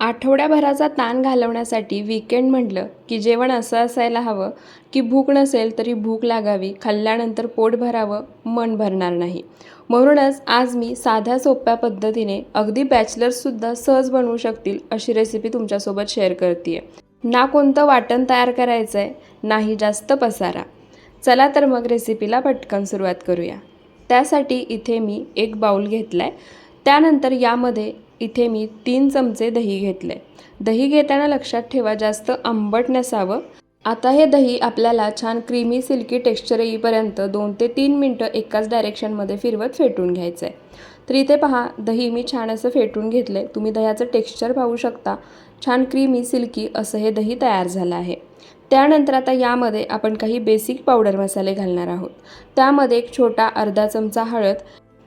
आठवड्याभराचा ताण घालवण्यासाठी वीकेंड म्हटलं की जेवण असं असायला हवं की भूक नसेल तरी भूक लागावी खाल्ल्यानंतर पोट भरावं मन भरणार नाही. म्हणूनच आज मी साध्या सोप्या पद्धतीने अगदी बॅचलर्ससुद्धा सहज बनवू शकतील अशी रेसिपी तुमच्यासोबत शेअर करते ना कोणतं वाटण तयार करायचं आहे नाही जास्त पसारा. चला तर मग रेसिपीला पटकन सुरुवात करूया. त्यासाठी इथे मी एक बाऊल घेतला आहे त्यानंतर यामध्ये इथे मी तीन चमचे दही घेतले. दही घेताना लक्षात ठेवा जास्त आंबट नसावं. आता हे दही आपल्याला छान क्रीमी सिल्की टेक्स्चर येईपर्यंत दोन ते तीन मिनटं एकाच डायरेक्शनमध्ये फिरवत फेटून घ्यायचं आहे तर इथे पहा दही मी छान असं फेटून घेतलं आहे तुम्ही दह्याचं टेक्स्चर पाहू शकता. छान क्रीमी सिल्की असं हे दही तयार झालं आहे. त्यानंतर आता यामध्ये आपण काही बेसिक पावडर मसाले घालणार आहोत. त्यामध्ये एक छोटा अर्धा चमचा हळद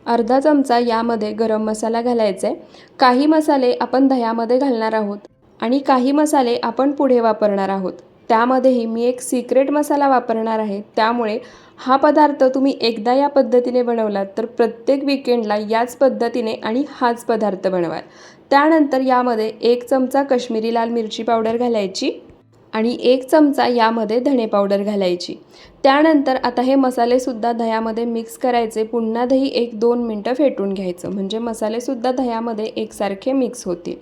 अर्धा चमचा यामध्ये गरम मसाला घालायचा. आहे काही मसाले आपण दह्यामध्ये घालणार आहोत आणि काही मसाले आपण पुढे वापरणार आहोत. त्यामध्येही मी एक सिक्रेट मसाला वापरणार आहे. त्यामुळे हा पदार्थ तुम्ही एकदा या पद्धतीने बनवलात तर प्रत्येक विकेंडला याच पद्धतीने आणि हाच पदार्थ बनवाल. त्यानंतर यामध्ये एक चमचा कश्मीरी लाल मिरची पावडर घालायची. आणि एक चमचा यामध्ये धणे पावडर घालायची. त्यानंतर आता हे मसालेसुद्धा दह्यामध्ये मिक्स करायचे. पुन्हा दही एक दोन मिनटं फेटून घ्यायचं. म्हणजे मसालेसुद्धा दह्यामध्ये एकसारखे मिक्स होतील.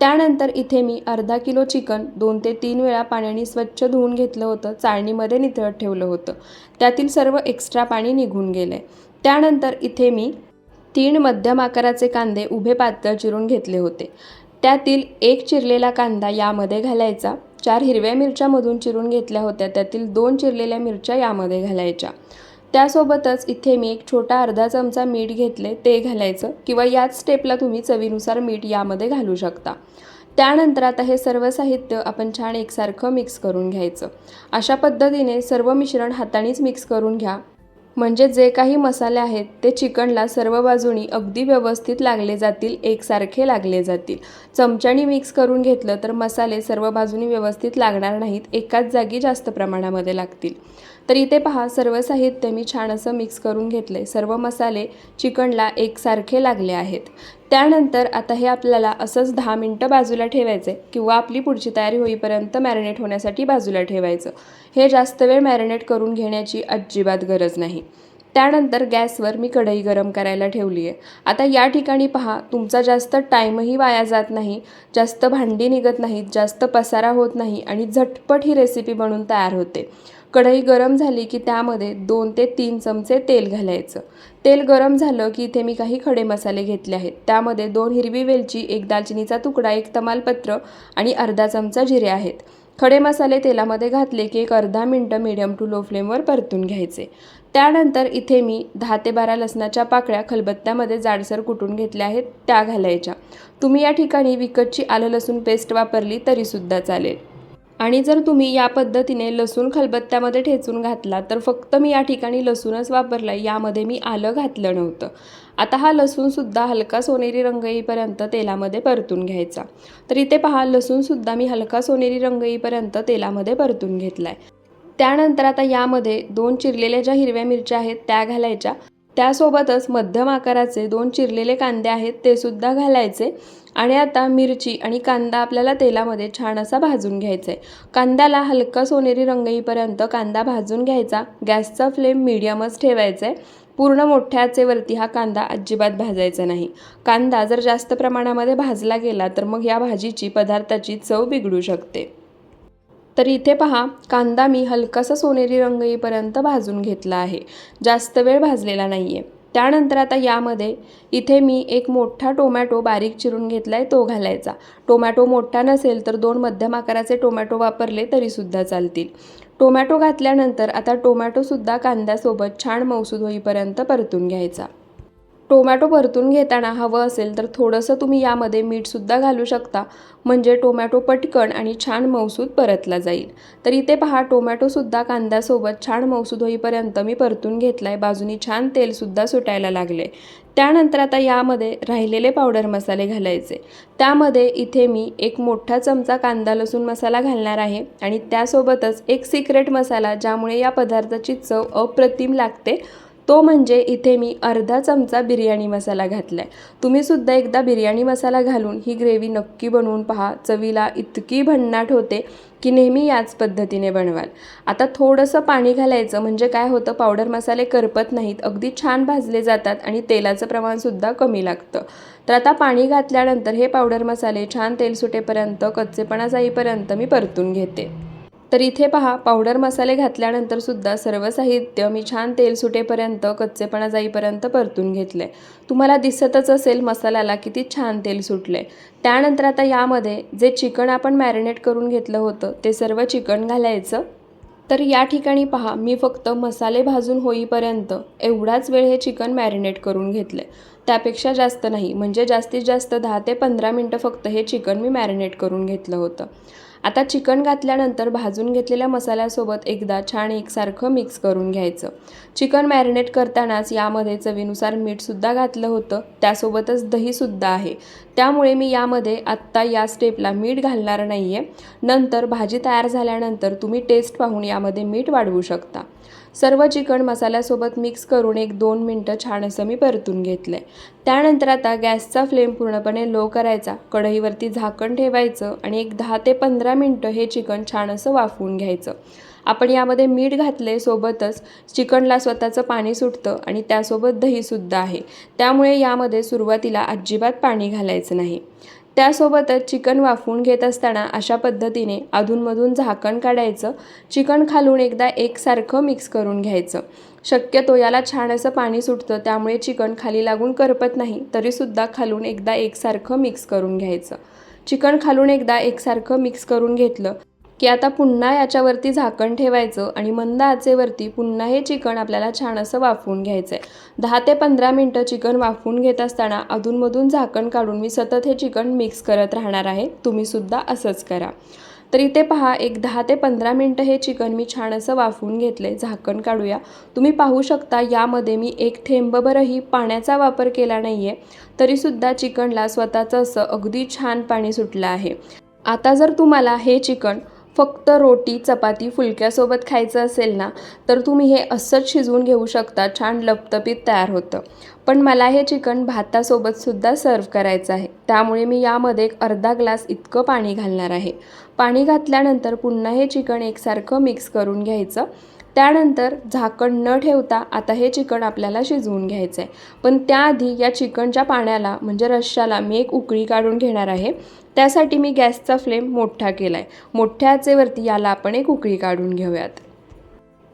त्यानंतर इथे मी अर्धा किलो चिकन दोन ते तीन वेळा पाण्याने स्वच्छ धुवून घेतलं होतं. चाळणीमध्ये निथळत ठेवलं होतं. त्यातील सर्व एक्स्ट्रा पाणी निघून गेलं आहे त्यानंतर इथे मी तीन मध्यम आकाराचे कांदे उभे पातळ चिरून घेतले होते. त्यातील एक चिरलेला कांदा यामध्ये घालायचा. चार हिरव्या मिरच्यामधून चिरून घेतल्या होत्या. त्यातील दोन चिरलेल्या मिरच्या यामध्ये घालायच्या. त्यासोबतच इथे मी एक छोटा अर्धा चमचा मीठ घेतले ते घालायचं किंवा याच स्टेपला तुम्ही चवीनुसार मीठ यामध्ये घालू शकता. त्यानंतर आता हे सर्व साहित्य आपण छान एकसारखं मिक्स करून घ्यायचं. अशा पद्धतीने सर्व मिश्रण हातानेच मिक्स करून घ्या. म्हणजे जे काही मसाले आहेत ते चिकनला सर्व बाजूनी अगदी व्यवस्थित लागले जातील एकसारखे लागले जातील. चमच्याने मिक्स करून घेतलं तर मसाले सर्व बाजूनी व्यवस्थित लागणार नाहीत एकाच जागी जास्त प्रमाणामध्ये लागतील. तर इथे पहा सर्व साहित्य मी छान असं मिक्स करून घेतले. सर्व मसाले चिकनला एकसारखे लागले आहेत. त्यानंतर आता हे आपल्याला असंच दहा मिनटं बाजूला ठेवायचे किंवा आपली पुढची तयारी होईपर्यंत मॅरिनेट होण्यासाठी बाजूला ठेवायचं. हे जास्त वेळ मॅरिनेट करून घेण्याची अजिबात गरज नाही. त्यानंतर गॅसवर मी कढई गरम करायला ठेवली आहे आता या ठिकाणी पहा तुमचा जास्त टाईमही वाया जात नाही जास्त भांडी निघत नाहीत जास्त पसारा होत नाही आणि झटपट ही रेसिपी बनून तयार होते. कढई गरम झाली की त्यामध्ये दोन ते तीन चमचे तेल घालायचं. तेल गरम झालं की इथे मी काही खडे मसाले घेतले आहेत. त्यामध्ये दोन हिरवी वेलची एक दालचिनीचा तुकडा एक तमालपत्र आणि अर्धा चमचा जिरे आहेत. खडे मसाले तेलामध्ये घातले की एक अर्धा मिनटं मिडियम टू लो फ्लेमवर परतून घ्यायचे. त्यानंतर इथे मी दहा ते बारा लसणाच्या पाकळ्या खलबत्त्यामध्ये जाडसर कुटून घेतल्या आहेत त्या घालायच्या. तुम्ही या ठिकाणी विकतची आलं लसूण पेस्ट वापरली तरीसुद्धा चालेल. आणि जर तुम्ही या पद्धतीने लसूण खलबत्त्यामध्ये ठेचून घातला तर फक्त मी या ठिकाणी लसूणच वापरला यामध्ये मी आलं घातलं नव्हतं. आता हा लसूणसुद्धा हलका सोनेरी रंग येईपर्यंत तेलामध्ये परतून घ्यायचा. तर इथे पहा लसूणसुद्धा मी हलका सोनेरी रंग येईपर्यंत तेलामध्ये परतून घेतला आहे त्यानंतर आता यामध्ये दोन चिरलेल्या ज्या हिरव्या मिरच्या आहेत त्या घालायच्या. त्यासोबतच मध्यम आकाराचे दोन चिरलेले कांदे आहेत ते सुद्धा घालायचे. आणि आता मिरची आणि कांदा आपल्याला तेलामध्ये छान असा भाजून घ्यायचा आहे कांद्याला हलका सोनेरी रंग येईपर्यंत कांदा भाजून घ्यायचा. गॅसचा फ्लेम मिडियमच ठेवायचा आहे पूर्ण मोठ्या आचेवरती हा कांदा अजिबात भाजायचा नाही. कांदा जर जास्त प्रमाणामध्ये भाजला गेला तर मग या भाजीची पदार्थाची चव बिघडू शकते. तर इथे पहा कांदा मी हलकासा सोनेरी रंग येईपर्यंत भाजून घेतला आहे. जास्त वेळ भाजलेला नाही आहे त्यानंतर आता यामध्ये इथे मी एक मोठा टोमॅटो बारीक चिरून घेतला आहे तो घालायचा. टोमॅटो मोठा नसेल तर दोन मध्यम आकाराचे टोमॅटो वापरले तरीसुद्धा चालतील. टोमॅटो घातल्यानंतर आता टोमॅटोसुद्धा कांद्यासोबत छान मौसूद होईपर्यंत परतून घ्यायचा. टोमॅटो परतून घेताना हवं असेल तर थोडंसं तुम्ही यामध्ये मीठसुद्धा घालू शकता. म्हणजे टोमॅटो पटकन आणि छान मौसूद परतला जाईल. तर इथे पहा टोमॅटोसुद्धा कांद्यासोबत छान मौसूद होईपर्यंत मी परतून घेतला आहे बाजूनी छान तेलसुद्धा सुटायला लागले. त्यानंतर आता यामध्ये राहिलेले पावडर मसाले घालायचे. त्यामध्ये इथे मी एक मोठा चमचा कांदा लसूण मसाला घालणार आहे आणि त्यासोबतच एक सिक्रेट मसाला ज्यामुळे या पदार्थाची चव अप्रतिम लागते. तो म्हणजे इथे मी अर्धा चमचा बिर्याणी मसाला घातला आहे तुम्हीसुद्धा एकदा बिर्याणी मसाला घालून ही ग्रेव्ही नक्की बनवून पहा. चवीला इतकी भन्नाट होते की नेहमी याच पद्धतीने बनवाल. आता थोडंसं पाणी घालायचं म्हणजे काय होतं पावडर मसाले करपत नाहीत अगदी छान भाजले जातात आणि तेलाचं प्रमाणसुद्धा कमी लागतं. तर आता पाणी घातल्यानंतर हे पावडर मसाले छान तेल सुटेपर्यंत कच्चेपणा जाईपर्यंत मी परतून घेते. तर इथे पहा पावडर मसाले घातल्यानंतर सुद्धा सर्व साहित्य मी छान तेल सुटेपर्यंत कच्चेपणा जाईपर्यंत परतून घेतले. तुम्हाला दिसतच असेल मसाल्याला किती छान तेल सुटले. त्यानंतर आता यामध्ये जे चिकन आपण मॅरिनेट करून घेतलं होतं ते सर्व चिकन घालायचं. तर या ठिकाणी पहा मी फक्त मसाले भाजून होईपर्यंत एवढाच वेळ हे चिकन मॅरिनेट करून घेतले. त्यापेक्षा जास्त नाही म्हणजे जास्तीत जास्त दहा ते पंधरा मिनटं फक्त हे चिकन मी मॅरिनेट करून घेतलं होतं. आता चिकन घातल्यानंतर भाजून घेतलेल्या मसाल्यासोबत एकदा छान एकसारखं मिक्स करून घ्यायचं. चिकन मॅरिनेट करतानाच यामध्ये चवीनुसार मीठसुद्धा घातलं होतं. त्यासोबतच दहीसुद्धा आहे. त्यामुळे मी यामध्ये आत्ता या स्टेपला मीठ घालणार नाही आहे नंतर भाजी तयार झाल्यानंतर तुम्ही टेस्ट पाहून यामध्ये मीठ वाढवू शकता. सर्व चिकन मसाल्यासोबत मिक्स करून एक दोन मिनटं छान असं मी परतून घेतलं आहे त्यानंतर आता गॅसचा फ्लेम पूर्णपणे लो करायचा. कढईवरती झाकण ठेवायचं आणि एक दहा ते पंधरा मिनटं हे चिकन छान असं वाफवून घ्यायचं. आपण यामध्ये मीठ घातले सोबतच चिकनला स्वतःचं पाणी सुटतं आणि त्यासोबत दहीसुद्धा आहे. त्यामुळे यामध्ये सुरुवातीला अजिबात पाणी घालायचं नाही. त्यासोबतच चिकन वाफवून घेत असताना अशा पद्धतीने अधूनमधून झाकण काढायचं. चिकन खालून एकदा एकसारखं मिक्स करून घ्यायचं. शक्यतो याला छान असं पाणी सुटतं त्यामुळे चिकन खाली लागून करपत नाही तरीसुद्धा खालून एकदा एकसारखं मिक्स करून घ्यायचं. चिकन खालून एकदा एकसारखं मिक्स करून घेतलं की आता पुन्हा याच्यावरती झाकण ठेवायचं आणि मंद आचेवरती पुन्हा हे चिकन आपल्याला छान असं वाफवून घ्यायचं आहे दहा ते पंधरा मिनटं चिकन वाफवून घेत असताना अधूनमधून झाकण काढून मी सतत हे चिकन मिक्स करत राहणार आहे. तुम्हीसुद्धा असंच करा. तर इथे पहा एक दहा ते पंधरा मिनटं हे चिकन मी छान असं वाफवून घेतले झाकण काढूया. तुम्ही पाहू शकता यामध्ये मी एक थेंबभरही पाण्याचा वापर केला नाही आहे तरीसुद्धा चिकनला स्वतःचं असं अगदी छान पाणी सुटलं आहे. आता जर तुम्हाला हे चिकन फक्त रोटी चपाती फुलक्यासोबत खायचं असेल ना तर तुम्ही हे असंच शिजवून घेऊ शकता. छान लपतपीत तयार होतं. पण मला हे चिकन भातासोबतसुद्धा सर्व करायचं आहे. त्यामुळे मी यामध्ये एक अर्धा ग्लास इतकं पाणी घालणार आहे. पाणी घातल्यानंतर पुन्हा हे चिकन एकसारखं मिक्स करून घ्यायचं. त्यानंतर झाकण न ठेवता आता हे चिकन आपल्याला शिजवून घ्यायचं आहे पण त्याआधी या चिकनच्या पाण्याला म्हणजे रश्श्याला मी एक उकळी काढून घेणार आहे. त्यासाठी मी गॅसचा फ्लेम मोठा केला आहे मोठ्या आचेवरती याला आपण एक उकळी काढून घेऊयात.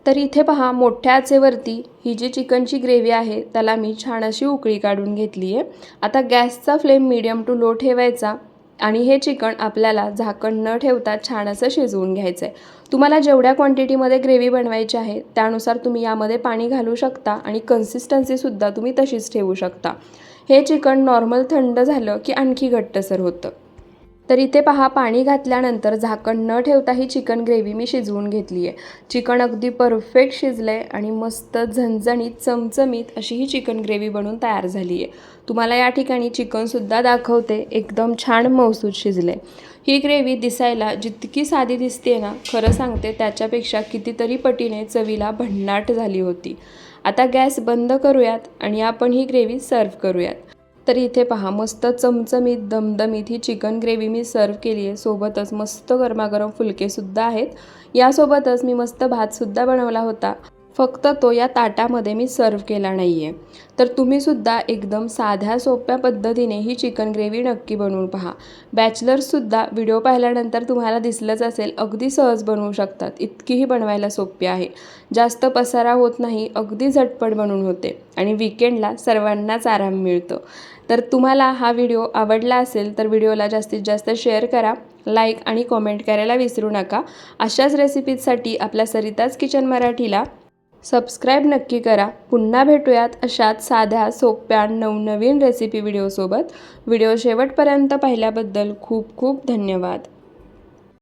तर इथे पहा मोठ्या आचेवरती ही जी चिकनची ग्रेव्ही आहे त्याला मी छान अशी उकळी काढून घेतली आहे आता गॅसचा फ्लेम मिडियम टू लो ठेवायचा आणि हे चिकन आपल्याला झाकण न ठेवता छान असं शिजवून घ्यायचं आहे तुम्हाला जेवढ्या क्वांटिटीमध्ये ग्रेव्ही बनवायची आहे त्यानुसार तुम्ही यामध्ये पाणी घालू शकता आणि कन्सिस्टन्सीसुद्धा तुम्ही तशीच ठेवू शकता. हे चिकन नॉर्मल थंड झालं की आणखी घट्टसर होतं. तर इथे पहा पाणी घातल्यानंतर झाकण न ठेवता ही चिकन ग्रेव्ही मी शिजवून घेतली आहे. चिकन अगदी परफेक्ट शिजलं आहे आणि मस्त झणझणीत चमचमीत अशी ही चिकन ग्रेव्ही बनून तयार झाली आहे. तुम्हाला या ठिकाणी चिकनसुद्धा दाखवते एकदम छान मौसूद शिजले ही ग्रेव्ही दिसायला जितकी साधी दिसते ना खरं सांगते त्याच्यापेक्षा कितीतरी पटीने चवीला भन्नाट झाली होती. आता गॅस बंद करूयात आणि आपण ही ग्रेव्ही सर्व करूयात. तर इथे पहा मस्त चमचमीत दमदमीत ही चिकन ग्रेव्ही मी सर्व केली आहे. सोबतच मस्त गरमागरम फुलकेसुद्धा आहेत. यासोबतच मी मस्त भातसुद्धा बनवला होता. फक्त तो या ताटामध्ये मी सर्व केला नाही आहे तर तुम्हीसुद्धा एकदम साध्या सोप्या पद्धतीने ही चिकन ग्रेव्ही नक्की बनवून पहा. बॅचलर्ससुद्धा व्हिडिओ पाहिल्यानंतर तुम्हाला दिसलंच असेल अगदी सहज बनवू शकतात. इतकीही बनवायला सोपी आहे. जास्त पसारा होत नाही अगदी झटपट बनवून होते. आणि विकेंडला सर्वांनाच आराम मिळतो. तर तुम्हाला हा व्हिडिओ आवडला असेल तर व्हिडिओला जास्तीत जास्त शेअर करा लाईक आणि कॉमेंट करायला विसरू नका. अशाच रेसिपीजसाठी आपल्या सरिताज किचन मराठीला सबस्क्राईब नक्की करा. पुन्हा भेटूयात अशाच साध्या सोप्या नवनवीन रेसिपी व्हिडिओसोबत. व्हिडिओ शेवटपर्यंत पाहिल्याबद्दल खूप खूप धन्यवाद.